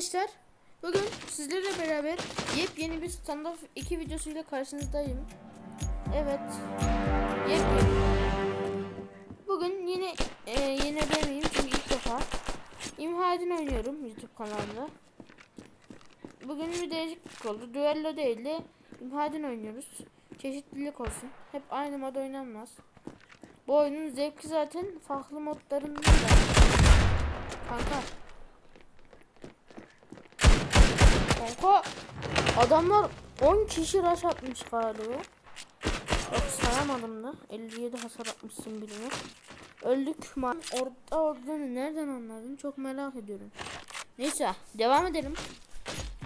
arkadaşlar. Bugün sizlerle beraber yepyeni bir standart 2 videosuyla karşınızdayım. Evet. Yepyeni. Bugün yine e, yine demeyeyim çünkü ilk defa İmhadin oynuyorum YouTube kanalında. Bugün bir değişiklik oldu. Duello değil de İmhadin oynuyoruz. Çeşitlilik olsun. Hep aynı mod oynanmaz. Bu oyunun zevki zaten farklı modlarından da. Kanka Kanka adamlar 10 kişi rush atmış galiba. Yok sayamadım da 57 hasar atmışsın birine. Öldük mü? Orada olduğunu nereden anladın? Çok merak ediyorum. Neyse devam edelim.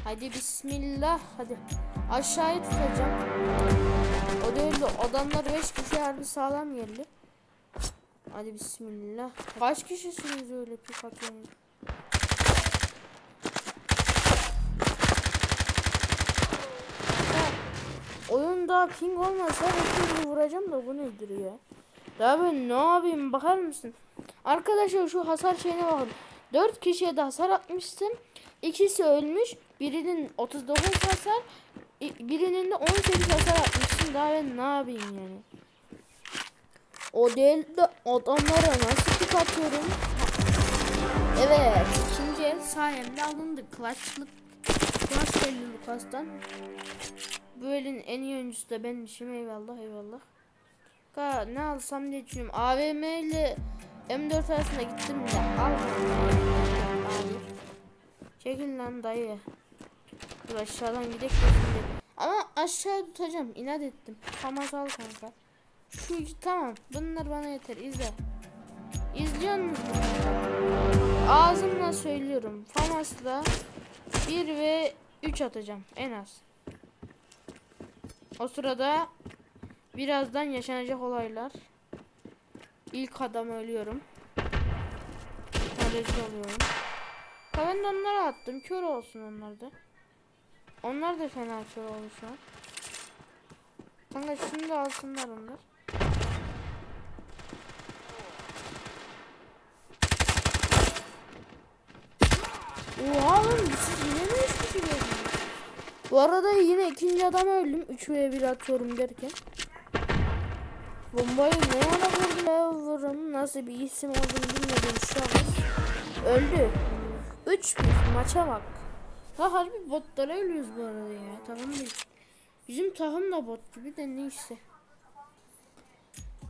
Hadi bismillah hadi. Aşağıya tutacağım. O değil de adamlar 5 kişi harbi sağlam geldi. Hadi bismillah. Kaç kişisiniz öyle pik atıyorsunuz? Oyunda ping olmasa hepsini vuracağım da bu nedir ya? Daha ben ne yapayım bakar mısın? Arkadaşlar şu hasar şeyine bakın. 4 kişiye de hasar atmıştım. İkisi ölmüş. Birinin 39 hasar, birinin de 18 hasar atmıştım. Daha ben ne yapayım yani? O değil de adamlara nasıl pik atıyorum? Evet, ikinci el sayemde alındı. Clutch'lık Clutch geldi Lucas'tan. Bu elin en iyi oyuncusu da benmişim eyvallah eyvallah. Ka ne alsam diye düşünüyorum. AVM ile M4 arasında gittim de al. Abi. Çekil lan dayı. Dur aşağıdan şimdi. Ama aşağı tutacağım. inat ettim. Famas al kanka. Şu tamam. Bunlar bana yeter. izle. İzliyor musun? Ağzımla söylüyorum. Famas'la 1 ve 3 atacağım en az. O sırada birazdan yaşanacak olaylar. İlk adam ölüyorum. Ben rezil oluyorum. Ha ben de onlara attım. Kör olsun onlar da. Onlar da fena kör oldu şu an. Kanka şunu da alsınlar onlar. Oha lan siz yine mi üç kişi geldiniz? Bu arada yine ikinci adam öldüm. 3 ve 1 atıyorum derken. Bombayı ne ara vurdum. Nasıl bir isim olduğunu bilmediğim şu an. Öldü. 3 bir maça bak. Ha harbi botlara ölüyoruz bu arada ya. Takım değil. Bizim takım da bot gibi de neyse.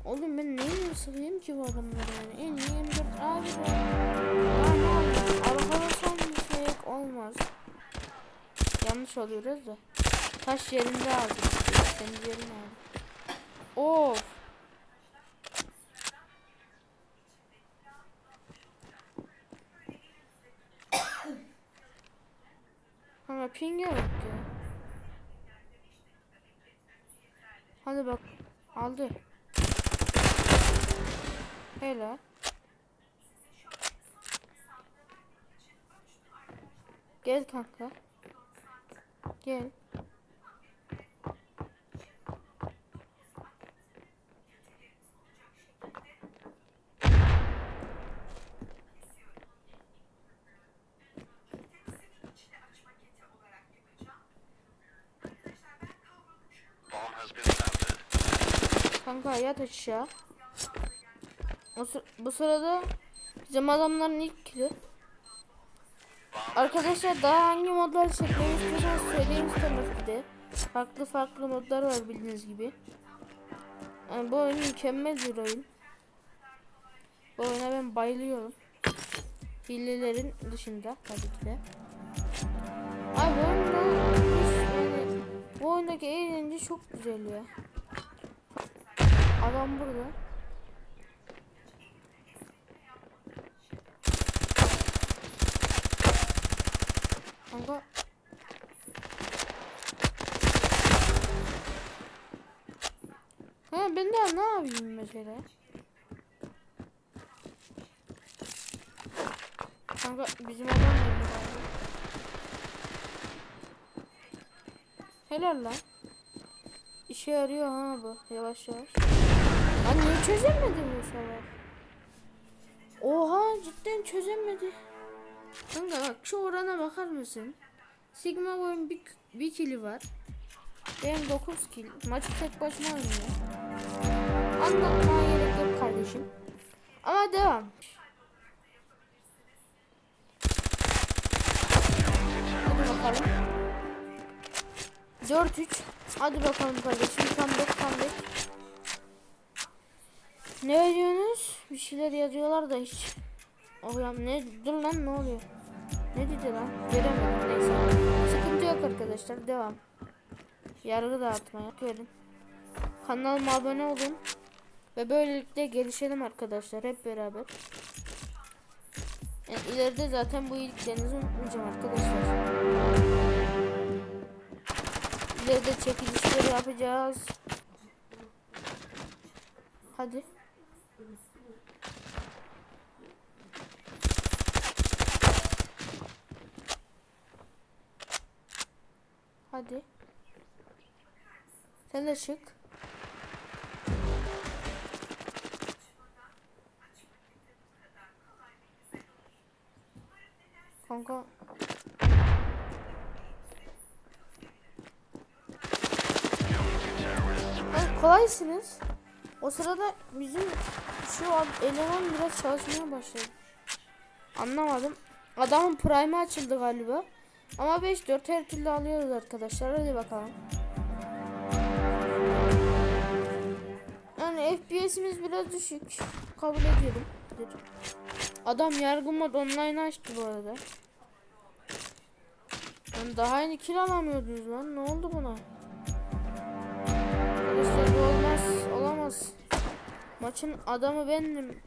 Oğlum ben neyle sıkayım ki bu adamlara yani. En iyi M4 abi bu. Daha ne yapayım? Arkada son bir şey yok olmaz. Yanlış oluyoruz da. Taş yerinde aldım. Senin yerini aldım. Of. Ama ping'e bak. Hadi bak. Aldı. Hele. Gel kanka. Gel. Kanka yat aşağı. O bu sırada bizim adamların ilk kili. Arkadaşlar daha hangi modlar çekmemi istiyorsanız söyleyin tabii de. Farklı farklı modlar var bildiğiniz gibi. Yani bu oyun mükemmel bir oyun. Bu oyuna ben bayılıyorum. Hilelerin dışında tabii ki de. Ay bu oyunda yani bu oyundaki eğlence çok güzel ya. Adam burada. Kanka. Ha ben daha ne yapayım mesela? Kanka bizim adam galiba. Helal lan. İşe yarıyor ha bu yavaş yavaş. Lan niye çözemedi bu salak? Oha cidden çözemedi. Kanka bak şu orana bakar mısın? Sigma boyun bir, bir kili var. Benim 9 kill. Maçı tek başıma oynuyor. Anlatmaya gerek yok kardeşim. Ama devam. Hadi bakalım. 4-3. Hadi bakalım kardeşim. Comeback comeback. Ne diyorsunuz? Bir şeyler yazıyorlar da hiç. Oh ya ne? Dur lan ne oluyor? Ne dedi lan? Göremedim neyse. Sıkıntı yok arkadaşlar. Devam. Yargı dağıtmaya. Verin. Kanalıma abone olun. Ve böylelikle gelişelim arkadaşlar hep beraber. Yani ileride zaten bu iyiliklerinizi unutmayacağım arkadaşlar. İleride çekilişler yapacağız. Hadi. Hadi. Sen de çık. Kanka. Ha, kolaysınız. O sırada bizim şu an eleman biraz çalışmaya başladı. Anlamadım. Adamın prime açıldı galiba. Ama 5-4 her türlü alıyoruz arkadaşlar. Hadi bakalım. Yani FPS'imiz biraz düşük. Kabul ediyorum. Adam yargı mod online açtı bu arada. Lan daha yeni kill alamıyordunuz lan. Ne oldu buna? Arkadaşlar bu olmaz. Olamaz. Maçın adamı bendim.